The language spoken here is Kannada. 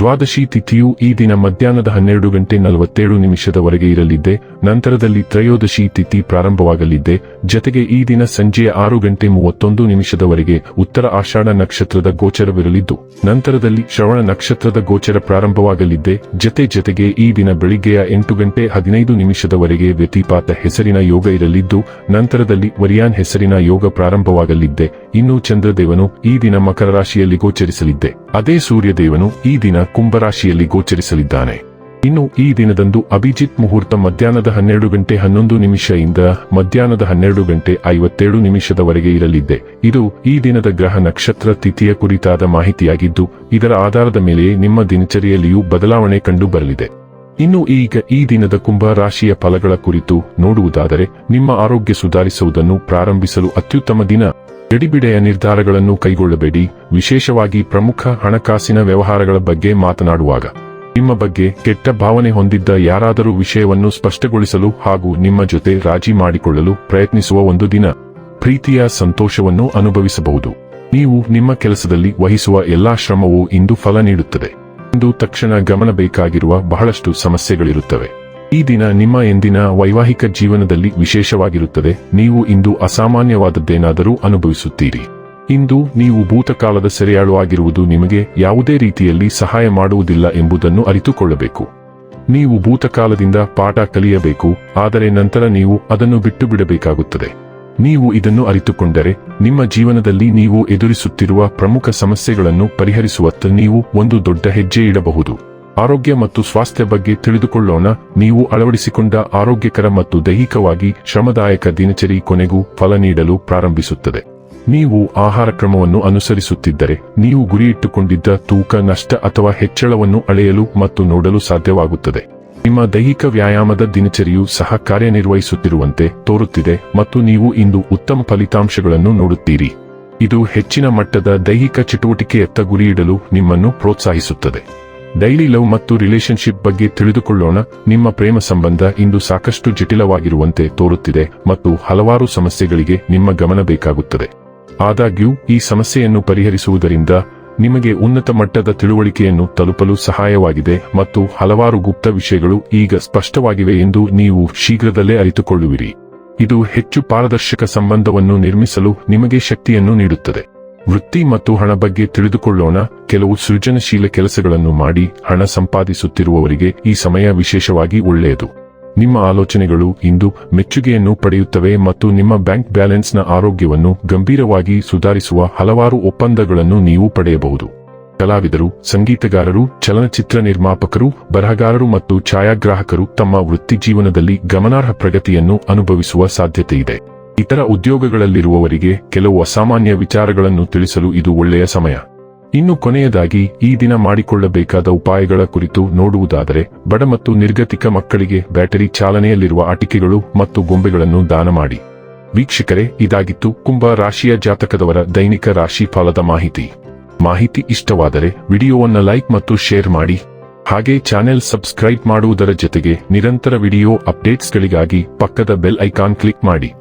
ದ್ವಾದಶಿ ತಿಥಿಯು ಈ ದಿನ ಮಧ್ಯಾಹ್ನದ ಹನ್ನೆರಡು ಗಂಟೆ ನಲವತ್ತೇಳು ನಿಮಿಷದವರೆಗೆ ಇರಲಿದ್ದೆ, ನಂತರದಲ್ಲಿ ತ್ರಯೋದಶಿ ತಿಥಿ ಪ್ರಾರಂಭವಾಗಲಿದ್ದೆ, ಜತೆಗೆ ಈ ದಿನ ಸಂಜೆಯ ಆರು ಗಂಟೆ ಮೂವತ್ತೊಂದು ನಿಮಿಷದವರೆಗೆ ಉತ್ತರ ಆಷಾಢ ನಕ್ಷತ್ರದ ಗೋಚರವಿರಲಿದ್ದು, ನಂತರದಲ್ಲಿ ಶ್ರವಣ ನಕ್ಷತ್ರದ ಗೋಚರ ಪ್ರಾರಂಭವಾಗಲಿದ್ದೆ, ಜತೆ ಜತೆಗೆ ಈ ದಿನ ಬೆಳಿಗ್ಗೆಯ ಎಂಟು ಗಂಟೆ ಹದಿನೈದು ನಿಮಿಷದವರೆಗೆ ವ್ಯತಿಪಾತ ಹೆಸರಿನ ಯೋಗ ಇರಲಿದ್ದು, ನಂತರದಲ್ಲಿ ವರಿಯಾನ್ ಹೆಸರಿನ ಯೋಗ ಪ್ರಾರಂಭವಾಗಲಿದ್ದೆ, ಇನ್ನು ಚಂದ್ರದೇವನು ಈ ದಿನ ಮಕರ ರಾಶಿಯಲ್ಲಿ ಗೋಚರಿಸಲಿದ್ದೆ, ಅದೇ ಸೂರ್ಯದೇವನು ಈ ದಿನ ಕುಂಭರಾಶಿಯಲ್ಲಿ ಗೋಚರಿಸಲಿದ್ದಾನೆ. ಇನ್ನು ಈ ದಿನದಂದು ಅಭಿಜಿತ್ ಮುಹೂರ್ತ ಮಧ್ಯಾಹ್ನದ ಹನ್ನೆರಡು ಗಂಟೆ ಹನ್ನೊಂದು ನಿಮಿಷದಿಂದ ಮಧ್ಯಾಹ್ನದ ಹನ್ನೆರಡು ಗಂಟೆ ಐವತ್ತೇಳು ನಿಮಿಷದವರೆಗೆ ಇರಲಿದೆ ಇದು ಈ ದಿನದ ಗ್ರಹ ನಕ್ಷತ್ರ ತಿಥಿಯ ಕುರಿತಾದ ಮಾಹಿತಿಯಾಗಿದ್ದು, ಇದರ ಆಧಾರದ ಮೇಲೆ ನಿಮ್ಮ ದಿನಚರಿಯಲ್ಲಿಯೂ ಬದಲಾವಣೆ ಕಂಡು ಬರಲಿದೆ ಇನ್ನು ಈಗ ಈ ದಿನದ ಕುಂಭ ರಾಶಿಯ ಫಲಗಳ ಕುರಿತು ನೋಡುವುದಾದರೆ, ನಿಮ್ಮ ಆರೋಗ್ಯ ಸುಧಾರಿಸುವುದನ್ನು ಪ್ರಾರಂಭಿಸಲು ಅತ್ಯುತ್ತಮ ದಿನ. ಗಡಿಬಿಡೆಯ ನಿರ್ಧಾರಗಳನ್ನು ಕೈಗೊಳ್ಳಬೇಡಿ. ವಿಶೇಷವಾಗಿ ಪ್ರಮುಖ ಹಣಕಾಸಿನ ವ್ಯವಹಾರಗಳ ಬಗ್ಗೆ ಮಾತನಾಡುವಾಗ. ನಿಮ್ಮ ಬಗ್ಗೆ ಕೆಟ್ಟ ಭಾವನೆ ಹೊಂದಿದ್ದ ಯಾರಾದರೂ ವಿಷಯವನ್ನು ಸ್ಪಷ್ಟಗೊಳಿಸಲು ಹಾಗೂ ನಿಮ್ಮ ಜೊತೆ ರಾಜಿ ಮಾಡಿಕೊಳ್ಳಲು ಪ್ರಯತ್ನಿಸುವ ಒಂದು ದಿನ. ಪ್ರೀತಿಯ ಸಂತೋಷವನ್ನು ಅನುಭವಿಸಬಹುದು. ನೀವು ನಿಮ್ಮ ಕೆಲಸದಲ್ಲಿ ವಹಿಸುವ ಎಲ್ಲಾ ಶ್ರಮವು ಇಂದು ಫಲ ನೀಡುತ್ತದೆ. ಇಂದು ತಕ್ಷಣ ಗಮನಬೇಕಾಗಿರುವ ಬಹಳಷ್ಟು ಸಮಸ್ಯೆಗಳಿರುತ್ತವೆ. ಈ ದಿನ ನಿಮ್ಮ ಎಂದಿನ ವೈವಾಹಿಕ ಜೀವನದಲ್ಲಿ ವಿಶೇಷವಾಗಿರುತ್ತದೆ. ನೀವು ಇಂದು ಅಸಾಮಾನ್ಯವಾದದ್ದೇನಾದರೂ ಅನುಭವಿಸುತ್ತೀರಿ. ಇಂದು ನೀವು ಭೂತಕಾಲದ ಸೆರೆಯಾಳು ಆಗಿರುವುದು ನಿಮಗೆ ಯಾವುದೇ ರೀತಿಯಲ್ಲಿ ಸಹಾಯ ಮಾಡುವುದಿಲ್ಲ ಎಂಬುದನ್ನು ಅರಿತುಕೊಳ್ಳಬೇಕು. ನೀವು ಭೂತಕಾಲದಿಂದ ಪಾಠ ಕಲಿಯಬೇಕು, ಆದರೆ ನಂತರ ನೀವು ಅದನ್ನು ಬಿಟ್ಟು ಬಿಡಬೇಕಾಗುತ್ತದೆ ನೀವು ಇದನ್ನು ಅರಿತುಕೊಂಡರೆ, ನಿಮ್ಮ ಜೀವನದಲ್ಲಿ ನೀವು ಎದುರಿಸುತ್ತಿರುವ ಪ್ರಮುಖ ಸಮಸ್ಯೆಗಳನ್ನು ಪರಿಹರಿಸುವತ್ತ ನೀವು ಒಂದು ದೊಡ್ಡ ಹೆಜ್ಜೆ ಇಡಬಹುದು. ಆರೋಗ್ಯ ಮತ್ತು ಸ್ವಾಸ್ಥ್ಯ ಬಗ್ಗೆ ತಿಳಿದುಕೊಳ್ಳೋಣ. ನೀವು ಅಳವಡಿಸಿಕೊಂಡ ಆರೋಗ್ಯಕರ ಮತ್ತು ದೈಹಿಕವಾಗಿ ಶ್ರಮದಾಯಕ ದಿನಚರಿ ಕೊನೆಗೂ ಫಲ ನೀಡಲು ಪ್ರಾರಂಭಿಸುತ್ತದೆ. ನೀವು ಆಹಾರ ಕ್ರಮವನ್ನು ಅನುಸರಿಸುತ್ತಿದ್ದರೆ, ನೀವು ಗುರಿಯಿಟ್ಟುಕೊಂಡಿದ್ದ ತೂಕ, ನಷ್ಟ ಅಥವಾ ಹೆಚ್ಚಳವನ್ನು ಅಳೆಯಲು ಮತ್ತು ನೋಡಲು ಸಾಧ್ಯವಾಗುತ್ತದೆ. ನಿಮ್ಮ ದೈಹಿಕ ವ್ಯಾಯಾಮದ ದಿನಚರಿಯು ಸಹ ಕಾರ್ಯನಿರ್ವಹಿಸುತ್ತಿರುವಂತೆ ತೋರುತ್ತಿದೆ ಮತ್ತು ನೀವು ಇಂದು ಉತ್ತಮ ಫಲಿತಾಂಶಗಳನ್ನು ನೋಡುತ್ತೀರಿ. ಇದು ಹೆಚ್ಚಿನ ಮಟ್ಟದ ದೈಹಿಕ ಚಟುವಟಿಕೆಯತ್ತ ಗುರಿಯಿಡಲು ನಿಮ್ಮನ್ನು ಪ್ರೋತ್ಸಾಹಿಸುತ್ತದೆ. ಡೈಲಿ ಲವ್ ಮತ್ತು ರಿಲೇಶನ್ಶಿಪ್ ಬಗ್ಗೆ ತಿಳಿದುಕೊಳ್ಳೋಣ. ನಿಮ್ಮ ಪ್ರೇಮ ಸಂಬಂಧ ಇಂದು ಸಾಕಷ್ಟು ಜಟಿಲವಾಗಿರುವಂತೆ ತೋರುತ್ತಿದೆ ಮತ್ತು ಹಲವಾರು ಸಮಸ್ಯೆಗಳಿಗೆ ನಿಮ್ಮ ಗಮನ ಬೇಕಾಗುತ್ತದೆ. ಆದಾಗ್ಯೂ, ಈ ಸಮಸ್ಯೆಯನ್ನು ಪರಿಹರಿಸುವುದರಿಂದ ನಿಮಗೆ ಉನ್ನತ ಮಟ್ಟದ ತಿಳುವಳಿಕೆಯನ್ನು ತಲುಪಲು ಸಹಾಯವಾಗಿದೆ ಮತ್ತು ಹಲವಾರು ಗುಪ್ತ ವಿಷಯಗಳು ಈಗ ಸ್ಪಷ್ಟವಾಗಿವೆ ಎಂದು ನೀವು ಶೀಘ್ರದಲ್ಲೇ ಅರಿತುಕೊಳ್ಳುವಿರಿ. ಇದು ಹೆಚ್ಚು ಪಾರದರ್ಶಕ ಸಂಬಂಧವನ್ನು ನಿರ್ಮಿಸಲು ನಿಮಗೆ ಶಕ್ತಿಯನ್ನು ನೀಡುತ್ತದೆ. ವೃತ್ತಿ ಮತ್ತು ಹಣ ಬಗ್ಗೆ ತಿಳಿದುಕೊಳ್ಳೋಣ. ಕೆಲವು ಸೃಜನಶೀಲ ಕೆಲಸಗಳನ್ನು ಮಾಡಿ ಹಣ ಸಂಪಾದಿಸುತ್ತಿರುವವರಿಗೆ ಈ ಸಮಯ ವಿಶೇಷವಾಗಿ ಒಳ್ಳೆಯದು. ನಿಮ್ಮ ಆಲೋಚನೆಗಳು ಇಂದು ಮೆಚ್ಚುಗೆಯನ್ನು ಪಡೆಯುತ್ತವೆ ಮತ್ತು ನಿಮ್ಮ ಬ್ಯಾಂಕ್ ಬ್ಯಾಲೆನ್ಸ್ನ ಆರೋಗ್ಯವನ್ನು ಗಂಭೀರವಾಗಿ ಸುಧಾರಿಸುವ ಹಲವಾರು ಒಪ್ಪಂದಗಳನ್ನು ನೀವು ಪಡೆಯಬಹುದು. ಕಲಾವಿದರು, ಸಂಗೀತಗಾರರು, ಚಲನಚಿತ್ರ ನಿರ್ಮಾಪಕರು, ಬರಹಗಾರರು ಮತ್ತು ಛಾಯಾಗ್ರಾಹಕರು ತಮ್ಮ ವೃತ್ತಿ ಜೀವನದಲ್ಲಿ ಗಮನಾರ್ಹ ಪ್ರಗತಿಯನ್ನು ಅನುಭವಿಸುವ ಸಾಧ್ಯತೆಯಿದೆ. ಇತರ ಉದ್ಯೋಗಗಳಲ್ಲಿರುವವರಿಗೆ ಕೆಲವು ಅಸಾಮಾನ್ಯ ವಿಚಾರಗಳನ್ನು ತಿಳಿಸಲು ಇದು ಒಳ್ಳೆಯ ಸಮಯ. ಇನ್ನು ಕೊನೆಯದಾಗಿ, ಈ ದಿನ ಮಾಡಿಕೊಳ್ಳಬೇಕಾದ ಉಪಾಯಗಳ ಕುರಿತು ನೋಡುವುದಾದರೆ, ಬಡ ಮತ್ತು ನಿರ್ಗತಿಕ ಮಕ್ಕಳಿಗೆ ಬ್ಯಾಟರಿ ಚಾಲನೆಯಲ್ಲಿರುವ ಆಟಿಕೆಗಳು ಮತ್ತು ಗೊಂಬೆಗಳನ್ನು ದಾನ ಮಾಡಿ. ವೀಕ್ಷಕರೇ, ಇದಾಗಿತ್ತು ಕುಂಭ ರಾಶಿಯ ಜಾತಕದವರ ದೈನಿಕ ರಾಶಿ ಫಲದ ಮಾಹಿತಿ. ಮಾಹಿತಿ ಇಷ್ಟವಾದರೆ, ವಿಡಿಯೋವನ್ನು ಲೈಕ್ ಮತ್ತು ಶೇರ್ ಮಾಡಿ. ಹಾಗೆ ಚಾನೆಲ್ ಸಬ್ಸ್ಕ್ರೈಬ್ ಮಾಡುವುದರ ಜೊತೆಗೆ ನಿರಂತರ ವಿಡಿಯೋ ಅಪ್ಡೇಟ್ಸ್ಗಳಿಗಾಗಿ ಪಕ್ಕದ ಬೆಲ್ ಐಕಾನ್ ಕ್ಲಿಕ್ ಮಾಡಿ.